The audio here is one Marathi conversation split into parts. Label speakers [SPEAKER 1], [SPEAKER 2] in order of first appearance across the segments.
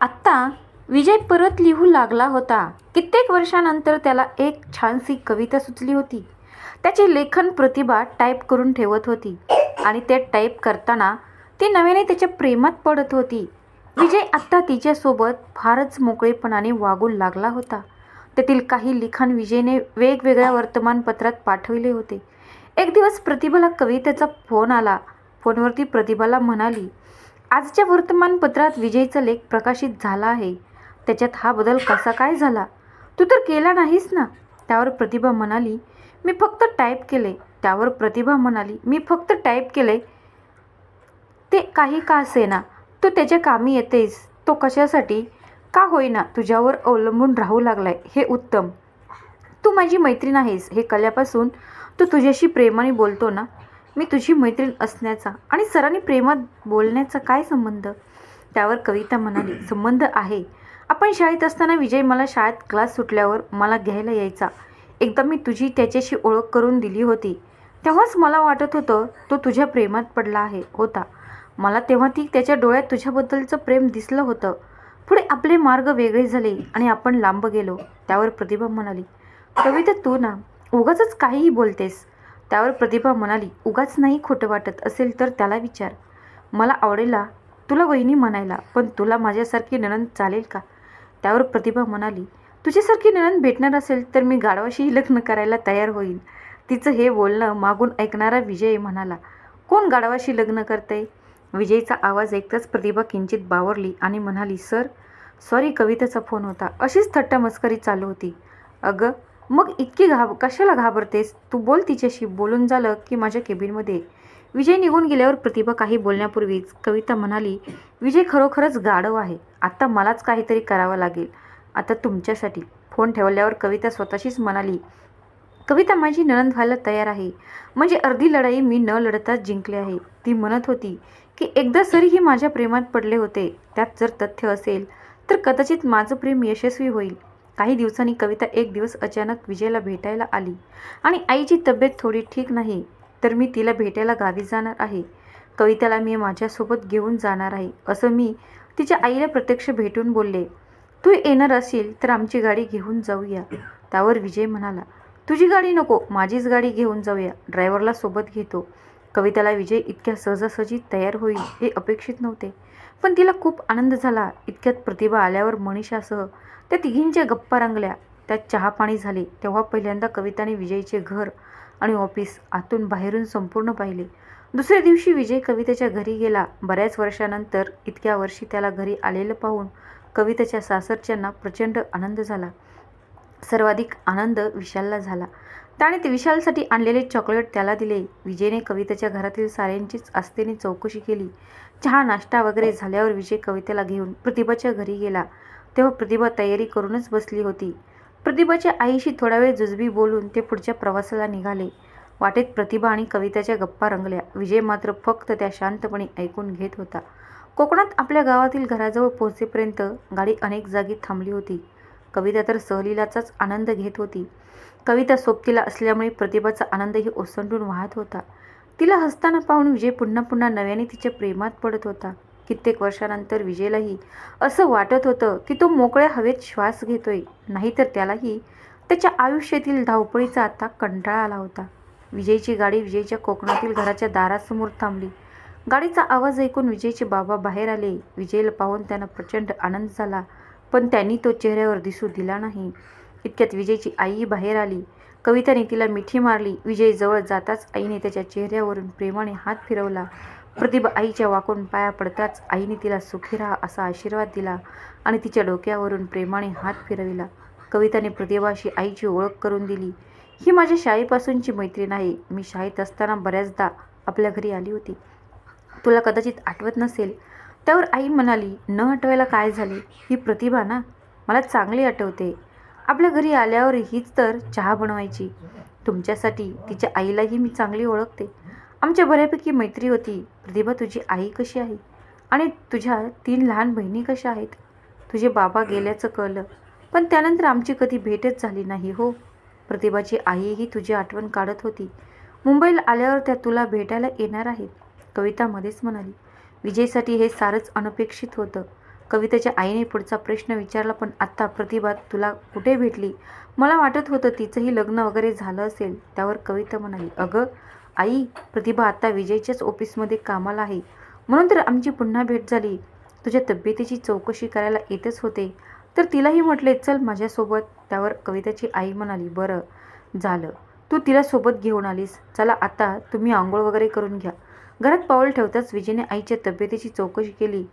[SPEAKER 1] आत्ता विजय परत लिहू लागला होता. कित्येक वर्षानंतर त्याला एक छानशी कविता सुचली होती. त्याची लेखन प्रतिभा टाईप करून ठेवत होती आणि ते टाईप करताना ती नव्याने त्याच्या प्रेमात पडत होती. विजय आत्ता तिच्यासोबत फारच मोकळेपणाने वागू लागला होता. त्यातील काही लिखाण विजयने वेगवेगळ्या वर्तमानपत्रात पाठवले होते. एक दिवस प्रतिभाला कवितेचा फोन आला. फोनवरती प्रतिभाला म्हणाली आजच्या वर्तमानपत्रात विजयचा लेख प्रकाशित झाला आहे. त्याच्यात हा बदल कसा काय झाला? तू तर केला नाहीस ना? त्यावर प्रतिभा म्हणाली मी फक्त टाईप केले त्यावर प्रतिभा म्हणाली मी फक्त टाईप केले ते काही का असेना? तू त्याच्या कामी येतेस. तो कशासाठी? का होईना तुझ्यावर अवलंबून राहू लागलाय? हे उत्तम. तू माझी मैत्रीण आहेस. हे कल्यापासून तू तुझ्याशी प्रेमाने बोलतो ना? मी तुझी मैत्रीण असण्याचा आणि सरांनी प्रेमात बोलण्याचा काय संबंध? त्यावर कविता म्हणाली संबंध आहे. आपण शाळेत असताना विजय मला शाळेत क्लास सुटल्यावर मला घ्यायला यायचा. एकदा मी तुझी त्याच्याशी ओळख करून दिली होती. तेव्हाच मला वाटत होतं तो तुझ्या प्रेमात पडला आहे होता. मला तेव्हा ती त्याच्या डोळ्यात तुझ्याबद्दलचं प्रेम दिसलं होतं. पुढे आपले मार्ग वेगळे झाले आणि आपण लांब गेलो. त्यावर प्रतिभा म्हणाली कविता तू ना उगाच काहीही बोलतेस. त्यावर प्रतिभा म्हणाली उगाच नाही खोटं वाटत असेल तर त्याला विचार. मला आवडेला तुला वहिनी म्हणायला पण तुला माझ्यासारखी नणंद चालेल का? त्यावर प्रतिभा म्हणाली तुझ्यासारखी नणंद भेटणार असेल तर मी गाढवाशी लग्न करायला तयार होईल तिचं हे बोलणं मागून ऐकणारा विजय म्हणाला कोण गाढवाशी लग्न करतंय? विजयचा आवाज ऐकताच प्रतिभा किंचित बावरली आणि म्हणाली सर सॉरी कवितेचा फोन होता. अशीच थट्टा मस्करी चालू होती. अगं मग इतकी घाब कशाला घाबरतेस? तू बोल तिच्याशी. बोलून झालं की माझ्या केबिनमध्ये. विजय निघून गेल्यावर प्रतिभा काही बोलण्यापूर्वीच कविता म्हणाली विजय खरोखरच गाढव आहे. आत्ता मलाच काहीतरी करावं लागेल. आता तुमच्यासाठी. फोन ठेवल्यावर कविता स्वतःशीच म्हणाली कविता माझी नणंद व्हायला तयार आहे. म्हणजे अर्धी लढाई मी न लढताच जिंकले आहे. ती म्हणत होती की एकदा सरीही माझ्या प्रेमात पडले होते. त्यात जर तथ्य असेल तर कदाचित माझं प्रेम यशस्वी होईल. काही दिवसांनी कविता एक दिवस अचानक विजयला भेटायला आली. आणि आईची तब्येत थोडी ठीक नाही तर मी तिला भेटायला गावी जाणार आहे. कविताला मी माझ्यासोबत घेऊन जाणार आहे असं मी तिच्या आईला प्रत्यक्ष भेटून बोलले. तू येणार असेल तर आमची गाडी घेऊन जाऊया. त्यावर विजय म्हणाला. तुझी गाडी नको माझीच गाडी घेऊन जाऊया ड्रायव्हरला सोबत घेतो. कविताला विजय इतक्या सहजासहजी तयार होईल हे अपेक्षित नव्हते. पण तिला खूप आनंद झाला इतक्यात प्रतिभा आल्यावर मनीषासह त्या तिघींच्या गप्पा रंगल्या. त्यात चहापाणी झाले. तेव्हा पहिल्यांदा कविताने विजयचे घर आणि ऑफिस आतून बाहेरून संपूर्ण पाहिले. दुसऱ्या दिवशी विजय कवितेच्या घरी गेला. बऱ्याच वर्षानंतर इतक्या वर्षी त्याला घरी आलेलं पाहून कवितेच्या सासरच्यांना प्रचंड आनंद झाला. सर्वाधिक आनंद विशालला झाला. त्याने ते विशालसाठी आणलेले चॉकलेट त्याला दिले. विजयने कवितेच्या घरातील साऱ्यांचीच आस्थेने चौकशी केली. चहा नाश्ता वगैरे झाल्यावर विजय कवितेला घेऊन प्रतिभाच्या घरी गेला. तेव्हा प्रतिभा तयारी करूनच बसली होती. प्रतिभाच्या आईशी थोडा वेळ जुजबी बोलून ते पुढच्या प्रवासाला निघाले. वाटेत प्रतिभा आणि कविताच्या गप्पा रंगल्या. विजय मात्र फक्त त्या शांतपणे ऐकून घेत होता. कोकणात आपल्या गावातील घराजवळ पोहोचेपर्यंत गाडी अनेक जागी थांबली होती. कविता तर सहलीलाचाच आनंद घेत होती. कविता सोबतीला असल्यामुळे प्रतिभाचा आनंदही ओसंडून वाहत होता. तिला हसताना पाहून विजय पुन्हा पुन्हा नव्याने तिच्या प्रेमात पडत होता. कित्येक वर्षानंतर विजयलाही असं वाटत होतं की तो मोकळ्या हवेत श्वास घेतोय. नाहीतर त्यालाही त्याच्या आयुष्यातील धावपळीचा आता कंटाळा आला होता. विजयची गाडी विजयच्या कोकणातील घराच्या दारासमोर थांबली. गाडीचा आवाज ऐकून विजयचे बाबा बाहेर आले. विजयला पाहून त्यांना प्रचंड आनंद झाला. पण त्यांनी तो चेहऱ्यावर दिसू दिला नाही. इतक्यात विजयची आई बाहेर आली. कविताने तिला मिठी मारली. विजय जवळ जाताच आईने त्याच्या चेहऱ्यावरून प्रेमाने हात फिरवला. प्रतिभा आईच्या वाकून पाया पडताच आईने तिला सुखी राहा असा आशीर्वाद दिला आणि तिच्या डोक्यावरून प्रेमाने हात फिरविला. कविताने प्रतिभाशी आईची ओळख करून दिली. ही माझ्या शाळेपासूनची मैत्रीण आहे. मी शाळेत असताना बऱ्याचदा आपल्या घरी आली होती. तुला कदाचित आठवत नसेल. त्यावर आई म्हणाली न आठवायला काय झाले? ही प्रतिभा ना? मला चांगली आठवते. आपल्या घरी आल्यावर हीच तर चहा बनवायची. तुमच्यासाठी तिच्या आईलाही मी चांगली ओळखते. आमच्या बऱ्यापैकी मैत्री होती. प्रतिभा तुझी आई कशी आहे? आणि तुझ्या तीन लहान बहिणी कशा आहेत? तुझे बाबा गेल्याचं कळलं पण त्यानंतर आमची कधी भेटच झाली नाही हो. प्रतिभाची आईही तुझी आठवण काढत होती. मुंबईला आल्यावर त्या तुला भेटायला येणार आहेत कविता मध्येच म्हणाली. विजयसाठी हे सारंच अनपेक्षित होतं. कविताच्या आईने पुढचा प्रश्न विचारला पण आत्ता प्रतिभा तुला कुठे भेटली? मला वाटत होतं तिचंही लग्न वगैरे झालं असेल त्यावर कविता म्हणाली. अगं आई प्रतिभा आता विजयच्याच ऑफिसमध्ये कामाला आहे. म्हणून तर आमची पुन्हा भेट झाली. तुझ्या तब्येतीची चौकशी करायला येतच होते. तर तिलाही म्हटले चल माझ्यासोबत. त्यावर कविताची आई म्हणाली बरं. झालं. तू तिला सोबत घेऊन आलीस. चला आता तुम्ही आंघोळ वगैरे करून घ्या. घरात पाऊल ठेवताच विजयने आईच्या तब्येतीची चौकशी केली.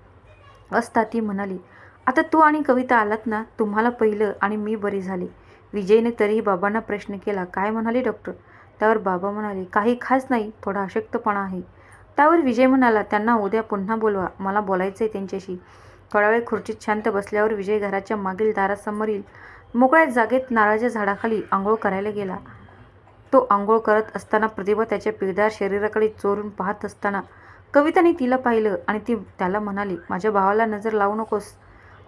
[SPEAKER 1] असता ती म्हणाली आता तू आणि कविता आलात ना तुम्हाला पहिलं आणि मी बरी झाले. विजयने तरीही बाबांना प्रश्न केला काय म्हणाले डॉक्टर? त्यावर बाबा म्हणाले काही खास नाही थोडा अशक्तपणा आहे. त्यावर विजय म्हणाला त्यांना उद्या पुन्हा बोलवा मला बोलायचं आहे त्यांच्याशी. थोडा वेळ खुर्चीत शांत बसल्यावर विजय घराच्या मागील दारासमोरील मोकळ्या जागेत नारळाच्या झाडाखाली आंघोळ करायला गेला. तो आंघोळ करत असताना प्रतिभा त्याच्या पिळदार शरीराकडे चोरून पाहत असताना कविताने तिला पाहिलं आणि ती त्याला म्हणाली माझ्या भावाला नजर लावू नकोस.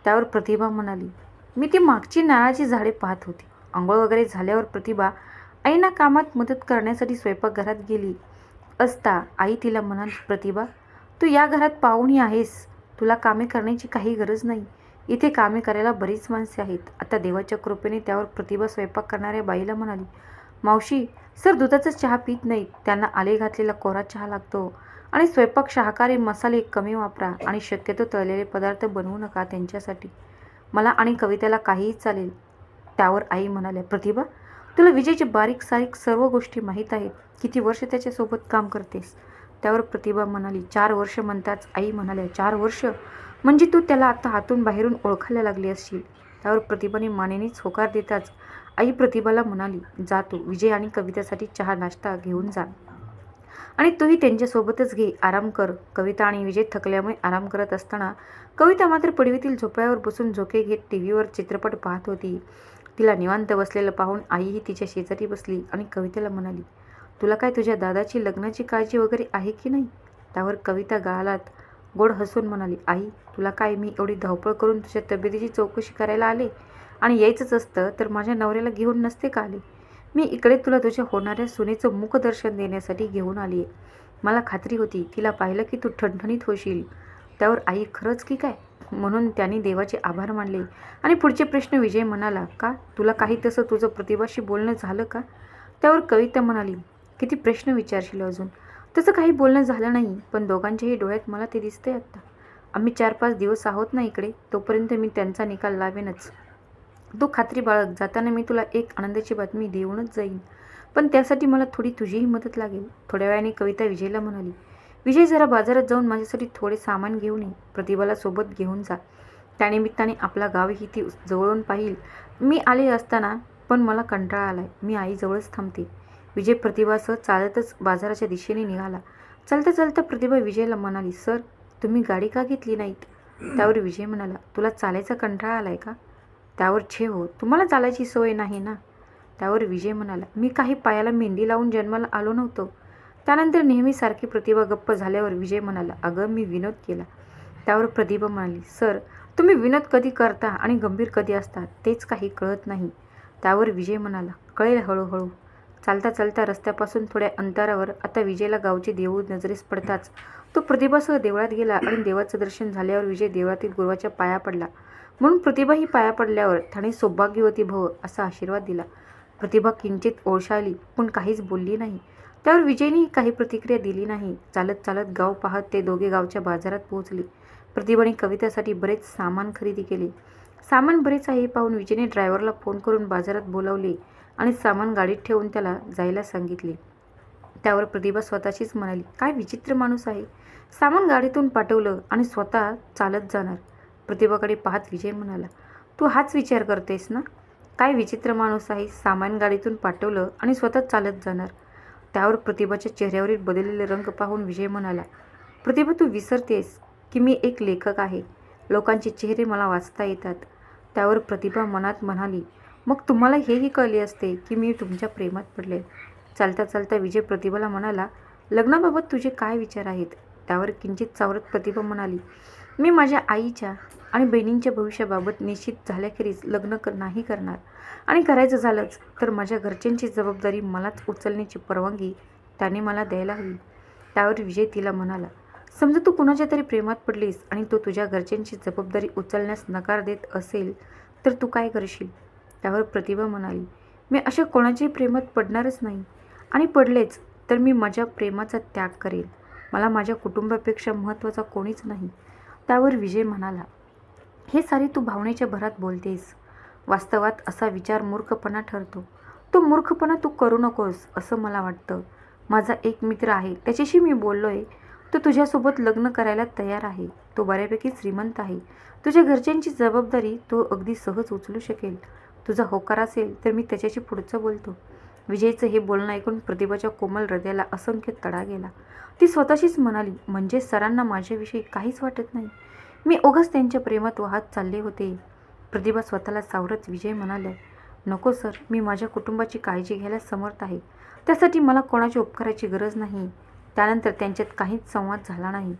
[SPEAKER 1] त्यावर प्रतिभा म्हणाली मी ती मागची नारळाची झाडे पाहत होती. आंघोळ वगैरे झाल्यावर प्रतिभा आईना कामात मदत करण्यासाठी स्वयंपाकघरात गेली असता आई तिला म्हणाली प्रतिभा तू या घरात पाहुणी आहेस. तुला कामे करण्याची काही गरज नाही. इथे कामे करायला बरीच माणसे आहेत आता देवाच्या कृपेने त्यावर प्रतिभा स्वयंपाक करणाऱ्या बाईला म्हणाली मावशी सर दुधाचा चहा पित नाहीत. त्यांना आले घातलेला कोरा चहा लागतो. आणि स्वयंपाक शाकाहारी मसाले कमी वापरा आणि शक्यतो तळलेले पदार्थ बनवू नका त्यांच्यासाठी. मला आणि कवितेला काहीही चालेल त्यावर आई म्हणाल्या प्रतिभा तुला विजयची बारीक सारीक सर्व गोष्टी माहीत आहेत. किती वर्ष त्याच्यासोबत काम करतेस? त्यावर प्रतिभा म्हणाली. चार वर्ष म्हणताच आई म्हणाल्या चार वर्ष? म्हणजे तू त्याला आता हातून बाहेरून ओळखायला लागली असशील. त्यावर प्रतिभाने मानेनेच होकार देताच आई प्रतिभाला म्हणाली जा तू विजय आणि कवितेसाठी चहा नाश्ता घेऊन जा. आणि तूही त्यांच्यासोबतच घे आराम कर. कविता आणि विजय थकल्यामुळे आराम करत असताना कविता मात्र पडवीतील झोपड्यावर बसून झोके घेत टी व्हीवर चित्रपट पाहत होती. तिला निवांत बसलेलं पाहून आईही तिच्या शेजारी बसली आणि कवितेला म्हणाली तुला काय तुझ्या दादाची लग्नाची काळजी वगैरे आहे की नाही? त्यावर कविता गाळात गोड हसून म्हणाली आई तुला काय मी एवढी धावपळ करून तुझ्या तब्येतीची चौकशी करायला आले आणि यायचंच असतं तर माझ्या नवऱ्याला घेऊन नसते का आले? मी इकडे तुला तुझ्या होणाऱ्या सुनेचं मुखदर्शन देण्यासाठी घेऊन आली आहे मला खात्री होती तिला पाहिलं की तू ठणठणीत होशील. त्यावर आई खरंच की काय? म्हणून त्यांनी देवाचे आभार मानले. आणि पुढचे प्रश्न विजय म्हणाला का? तुला काही तसं तुझं प्रतिभाशी बोलणं झालं का? त्यावर कविता म्हणाली किती प्रश्न विचारशील अजून? तसं काही बोलणं झालं नाही पण दोघांच्याही डोळ्यात मला ते दिसते आत्ता आम्ही चार पाच दिवस आहोत ना इकडे तोपर्यंत मी त्यांचा निकाल लावेनच. तू खात्री बाळग जाताना मी तुला एक आनंदाची बातमी देऊनच जाईन. पण त्यासाठी मला थोडी तुझीही मदत लागेल. थोड्या वेळाने कविता विजयला म्हणाली विजय जरा बाजारात जाऊन माझ्यासाठी थोडे सामान घेऊन ये. प्रतिभाला सोबत घेऊन जा. त्यानिमित्ताने आपला गावही ती जवळून पाहिल. मी आले असताना पण मला कंटाळा आलाय. मी आईजवळच थांबते. विजय प्रतिभासह चालतच बाजाराच्या दिशेने निघाला. चालता चालता प्रतिभा विजयला म्हणाली सर तुम्ही गाडी का घेतली नाहीत? त्यावर विजय म्हणाला तुला चालायचा कंटाळा आलाय का? त्यावर छे हो. तुम्हाला चालायची सवय नाही ना? त्यावर विजय म्हणाला मी काही पायाला मेंढी लावून जन्माला आलो नव्हतो. त्यानंतर नेहमीसारखी प्रतिभा गप्प झाल्यावर विजय म्हणाला अगं मी विनोद केला. त्यावर प्रतिभा म्हणाली सर तुम्ही विनोद कधी करता आणि गंभीर कधी असता तेच काही कळत नाही. त्यावर विजय म्हणाला कळेल हळूहळू. चालता चालता रस्त्यापासून थोड्या अंतरावर आता विजयला गावचे देऊळ नजरेस पडताच. तो प्रतिभासह देवळात गेला आणि देवाचं दर्शन झाल्यावर विजय देवळातील गुरुवाच्या पाया पडला. म्हणून प्रतिभा ही पाया पडल्यावर त्याने सौभाग्यवती भव असा आशीर्वाद दिला. प्रतिभा किंचित ओळशाली पण काहीच बोलली नाही. त्यावर विजयनी काही प्रतिक्रिया दिली नाही. चालत चालत गाव पाहत ते दोघे गावच्या बाजारात पोहोचले. प्रतिभाने कवितेसाठी बरेच सामान खरेदी केले. सामान बरेच आहे पाहून विजयने ड्रायव्हरला फोन करून बाजारात बोलावले आणि सामान गाडीत ठेवून त्याला जायला सांगितले. त्यावर प्रतिभा स्वतःशीच म्हणाली काय विचित्र माणूस आहे. सामान गाडीतून पाठवलं आणि स्वतः चालत जाणार. प्रतिभाकडे पाहत विजय म्हणाला तू हाच विचार करतेस ना? काय विचित्र माणूस आहे. सामान गाडीतून पाठवलं आणि स्वतः चालत जाणार. त्यावर प्रतिभाच्या चेहऱ्यावरील बदललेले रंग पाहून विजय म्हणाला प्रतिभा तू विसरतेस की मी एक लेखक आहे? लोकांचे चेहरे मला वाचता येतात. त्यावर प्रतिभा मनात म्हणाली मग तुम्हाला हेही कळले असते की मी तुमच्या प्रेमात पडले? चालता चालता विजय प्रतिभाला म्हणाला लग्नाबाबत तुझे काय विचार आहेत? त्यावर किंचित चावरत प्रतिभा म्हणाली मी माझ्या आईच्या आणि बहिणींच्या भविष्याबाबत निश्चित झाल्याखेरीज लग्न कर नाही करणार आणि करायचं झालंच तर माझ्या घरच्यांची जबाबदारी मलाच उचलण्याची परवानगी त्याने मला द्यायला हवी. त्यावर विजय तिला म्हणाला समजा तू कुणाच्या तरी प्रेमात पडलीस आणि तो तुझ्या घरच्यांची जबाबदारी उचलण्यास नकार देत असेल तर तू काय करशील? त्यावर प्रतिभा म्हणाली मी अशा कोणाच्याही प्रेमात पडणारच नाही. आणि पडलेच तर मी माझ्या प्रेमाचा त्याग करेल. मला माझ्या कुटुंबापेक्षा महत्त्वाचा कोणीच नाही. त्यावर विजय म्हणाला हे सारे तू भावनेच्या भरात बोलतेस. वास्तवात असा विचार मूर्खपणा ठरतो. तो मूर्खपणा तू करू नकोस असं मला वाटतं. माझा एक मित्र आहे त्याच्याशी मी बोललो आहे तो तुझ्यासोबत लग्न करायला तयार आहे. तो बऱ्यापैकी श्रीमंत आहे. तुझ्या घरच्यांची जबाबदारी तो अगदी सहज उचलू शकेल. तुझा होकार असेल तर मी त्याच्याशी पुढचं बोलतो. विजयचं हे बोलणं ऐकून प्रतिभाच्या कोमल हृदयाला असंख्य तडा गेला. ती स्वतःशीच म्हणाली म्हणजे सरांना माझ्याविषयी काहीच वाटत नाही. मी ओघच त्यांच्या प्रेमात वाहत चालले होते. प्रतिभा स्वतःला सावरत विजय म्हणाले नको सर मी माझ्या कुटुंबाची काळजी घ्यायला समर्थ आहे. त्यासाठी मला कोणाच्या उपकाराची गरज नाही. त्यानंतर त्यांच्यात काहीच संवाद झाला नाही.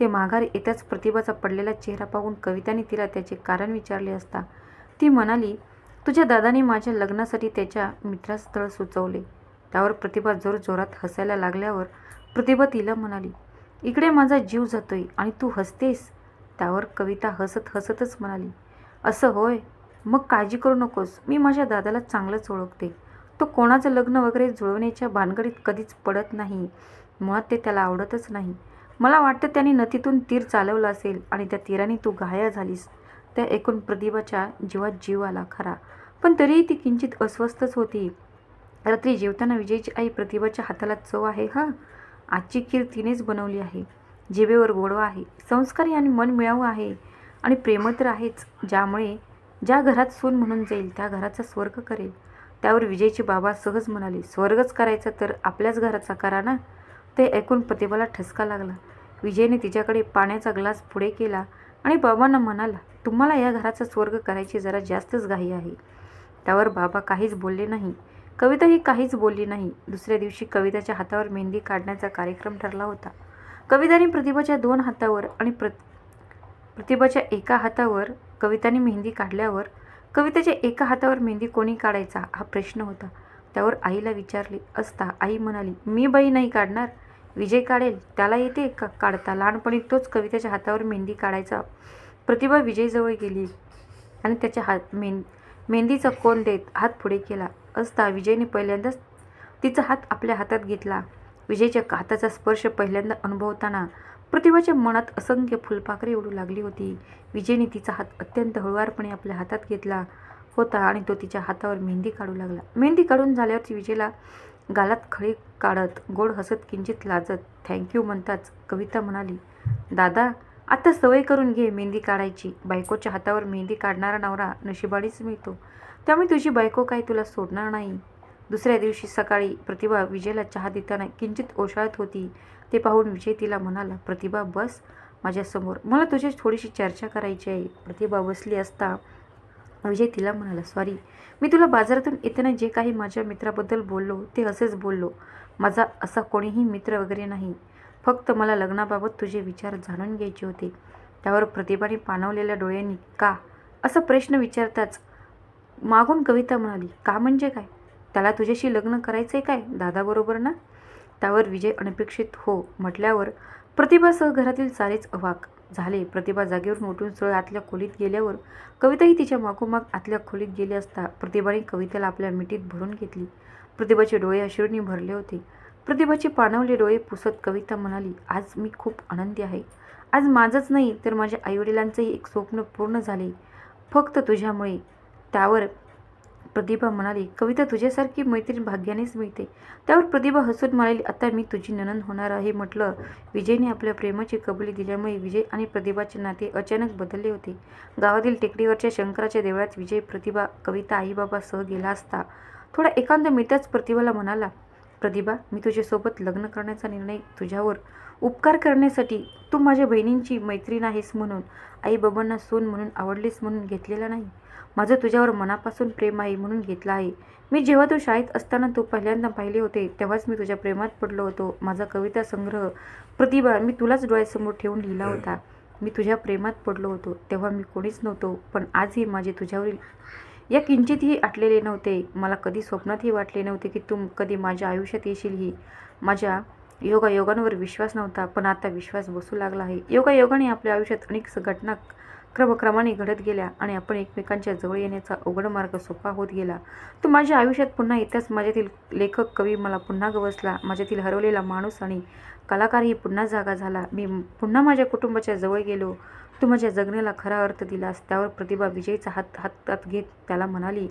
[SPEAKER 1] ते माघार येताच प्रतिभाचा पडलेला चेहरा पाहून कविताने तिला त्याचे कारण विचारले असता. ती म्हणाली तुझ्या दादाने माझ्या लग्नासाठी त्याच्या मित्रास स्थळ सुचवले. त्यावर प्रतिभा जोरजोरात हसायला लागल्यावर प्रतिभा तिला म्हणाली इकडे माझा जीव जातोय आणि तू हसतेस. त्यावर कविता हसत हसतच म्हणाली असं होय? मग काळजी करू नकोस. मी माझ्या दादाला चांगलंच ओळखते. तो कोणाचं लग्न वगैरे जुळवण्याच्या भानगडीत कधीच पडत नाही. मुळात ते त्याला आवडतच नाही. मला वाटतं त्याने नदीतून तीर चालवलं असेल आणि त्या तीराने तू घाया झालीस. त्या ऐकून प्रतिभाच्या जीवात जीव आला खरा. पण तरीही ती किंचित अस्वस्थच होती. रात्री जेवताना विजयची आई प्रतिभाच्या हाताला चव आहे हां? आजची खीर तिनेच बनवली आहे. जिभेवर गोडवा आहे. संस्कारी आणि मन मिळावं आहे. आणि प्रेम तर आहेच ज्यामुळे ज्या घरात सून म्हणून जाईल त्या घराचा स्वर्ग करेल. त्यावर विजयची बाबा सहज म्हणाले स्वर्गच करायचा तर आपल्याच घराचा करा ना? ते ऐकून प्रतिभाला ठसका लागला. विजयने तिच्याकडे पाण्याचा ग्लास पुढे केला. आणि बाबांना म्हणाला तुम्हाला या घराचा स्वर्ग करायची जरा जास्तच घाई आहे. त्यावर बाबा काहीच बोलले नाही. कविता ही काहीच बोलली नाही. दुसऱ्या दिवशी कविताच्या हातावर मेहंदी काढण्याचा कार्यक्रम ठरला होता. कविताने प्रतिभाच्या दोन हातावर आणि प्र प्रतिभाच्या एका हातावर कविताने मेहंदी काढल्यावर कवितेच्या एका हातावर मेहंदी कोणी काढायचा हा प्रश्न होता. त्यावर आईला विचारले असता आई म्हणाली मी बाई नाही काढणार. विजय काढेल त्याला येते का काढता? लहानपणी तोच कवितेच्या हातावर मेहंदी काढायचा. प्रतिभा विजयजवळ गेली आणि त्याच्या हात मेहं मेहंदीचा कोण देत हात पुढे केला. असता विजयने पहिल्यांदाच तिचा हात आपल्या हातात घेतला. विजयच्या हाताचा स्पर्श पहिल्यांदा अनुभवताना प्रतिभाच्या मनात असंख्य फुलपाखरे उडू लागली होती. विजयने तिचा हात अत्यंत हळुवारपणे आपल्या हातात घेतला होता आणि तो तिच्या हातावर मेहंदी काढू लागला. मेहंदी काढून झाल्यावर विजयला गालात खळी काढत गोड हसत किंचित लाजत थँक्यू म्हणताच कविता म्हणाली दादा आता सवय करून घे मेहंदी काढायची. बायकोच्या हातावर मेहंदी काढणारा नवरा नशिबाडीच मिळतो. त्यामुळे तुझी बायको काय तुला सोडणार नाही. दुसऱ्या दिवशी सकाळी प्रतिभा विजयला चहा देताना किंचित ओशाळत होती. ते पाहून विजय तिला म्हणाला प्रतिभा बस माझ्यासमोर. मला तुझ्याशी थोडीशी चर्चा करायची आहे. प्रतिभा बसली असता विजय तिला म्हणाला सॉरी मी तुला बाजारातून येताना जे काही माझ्या मित्राबद्दल बोललो ते असेच बोललो. माझा असा कोणीही मित्र वगैरे नाही. फक्त मला लग्नाबाबत तुझे विचार जाणून घ्यायचे होते. त्यावर प्रतिभाने पाणवलेल्या डोळ्यांनी का? असा प्रश्न विचारताच मागून कविता म्हणाली का म्हणजे काय? त्याला तुझ्याशी लग्न करायचं आहे काय दादाबरोबर ना? त्यावर विजय अनपेक्षित हो म्हटल्यावर प्रतिभासह घरातील सारेच अवाक झाले. प्रतिभा जागेवरून उठून सरळ आतल्या खोलीत गेल्यावर कविताही तिच्या मागोमाग आतल्या खोलीत गेली असता प्रतिभाने कवितेला आपल्या मिठीत भरून घेतली. प्रतिभाचे डोळे अश्रूंनी भरले होते. प्रतिभाचे पाणवले डोळे पुसत कविता म्हणाली आज मी खूप आनंदी आहे. आज माझंच नाही तर माझ्या आईवडिलांचंही एक स्वप्न पूर्ण झाले. फक्त तुझ्यामुळे. त्यावर प्रतिभा म्हणाली कविता तुझ्यासारखी मैत्रीण भाग्यानेच मिळते. त्यावर प्रतिभा हसून म्हणाली आता मी तुझी ननंद होणार आहे म्हटलं. विजयने आपल्या प्रेमाची कबुली दिल्यामुळे विजय आणि प्रतिभाचे नाते अचानक बदलले होते. गावातील टेकडीवरच्या शंकराच्या देवळात विजय प्रतिभा कविता आईबाबासह गेला असता. थोडा एकांत मिळताच प्रतिभाला म्हणाला प्रतिभा मी तुझ्यासोबत लग्न करण्याचा निर्णय तुझ्यावर उपकार करण्यासाठी तू माझ्या बहिणींची मैत्रीण आहेस म्हणून आईबाबांना सून म्हणून आवडलीस म्हणून घेतलेला नाही. माझं तुझ्यावर मनापासून प्रेम आहे म्हणून घेतलं आहे. मी जेव्हा तू शाळेत असताना तू पहिल्यांदा पाहिले होते तेव्हाच मी तुझ्या प्रेमात पडलो होतो. माझा कविता संग्रह प्रतिभा मी तुलाच डोळ्यासमोर ठेवून लिहिला होता. मी तुझ्या प्रेमात पडलो होतो तेव्हा मी कोणीच नव्हतो पण आजही माझे तुझ्यावरील या किंचितही आटलेले नव्हते. मला कधी स्वप्नातही वाटले नव्हते की तू कधी माझ्या आयुष्यात येशील ही. माझ्या योगायोगांवर विश्वास नव्हता पण आता विश्वास बसू लागला आहे. योगायोगाने आपल्या आयुष्यात अनेक घटना क्रमक्रमाने घडत गेल्या आणि आपण एकमेकांच्या जवळ येण्याचा अवघड मार्ग सोपा होत गेला. तो माझ्या आयुष्यात पुन्हा येताच माझ्यातील लेखक कवी मला पुन्हा गवसला. माझ्यातील हरवलेला माणूस आणि कलाकारही पुन्हा जागा झाला. मी पुन्हा माझ्या कुटुंबाच्या जवळ गेलो. तू माझ्या जगण्याला खरा अर्थ दिलास. त्यावर प्रतिभा विजयचा हात हातात घेत त्याला म्हणाली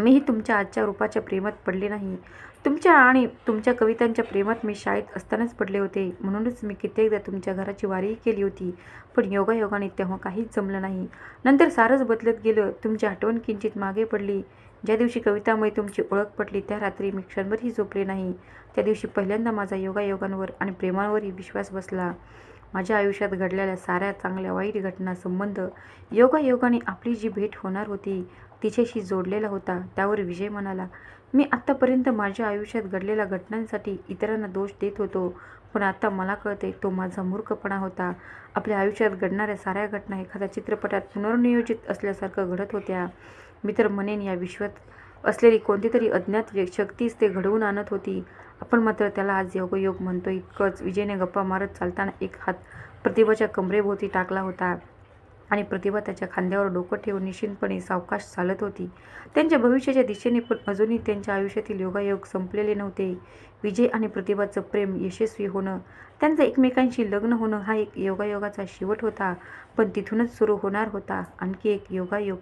[SPEAKER 1] मीही तुमच्या आजच्या रूपाच्या प्रेमात पडले नाही. तुमच्या आणि तुमच्या कवितांच्या प्रेमात मी शाळेत असतानाच पडले होते. म्हणूनच मी कित्येकदा तुमच्या घराची वारीही केली होती. पण योगायोगाने तेव्हा काहीच जमलं नाही. नंतर सारंच बदलत गेलं. तुमची आठवण किंचित मागे पडली. ज्या दिवशी कवितामुळे तुमची ओळख पटली त्या रात्री मी क्षणभरही झोपले नाही. त्या दिवशी पहिल्यांदा माझा योगायोगांवर आणि प्रेमावरही विश्वास बसला. माझ्या आयुष्यात घडलेल्या साऱ्या चांगल्या वाईट घटना संबंध योगायोगाने आपली जी भेट होणार होती तिच्याशी जोडलेला होता. त्यावर विजय म्हणाला मी आत्तापर्यंत माझ्या आयुष्यात घडलेल्या घटनांसाठी इतरांना दोष देत होतो पण आता मला कळते तो माझा मूर्खपणा होता. आपल्या आयुष्यात घडणाऱ्या साऱ्या घटना एखाद्या चित्रपटात पुनर्नियोजित असल्यासारखं घडत होत्या. मी तर म्हणेन या विश्वात असलेली कोणती तरी अज्ञात शक्तीच ते घडवून आणत होती. आपण मात्र त्याला आज योगयोग म्हणतो इतकंच विजयने गप्पा मारत चालताना एक हात प्रतिभाच्या कमरेभोवती टाकला होता. आणि प्रतिभा त्याच्या खांद्यावर डोकं ठेवून निश्चिंतपणे सावकाश चालत होती. त्यांच्या भविष्याच्या दिशेने पण अजूनही त्यांच्या आयुष्यातील योगायोग संपलेले नव्हते. विजय आणि प्रतिभाचं प्रेम यशस्वी होणं त्यांचं एकमेकांशी लग्न होणं हा एक योगायोगाचा शेवट होता पण तिथूनच सुरू होणार होता आणखी एक योगायोग.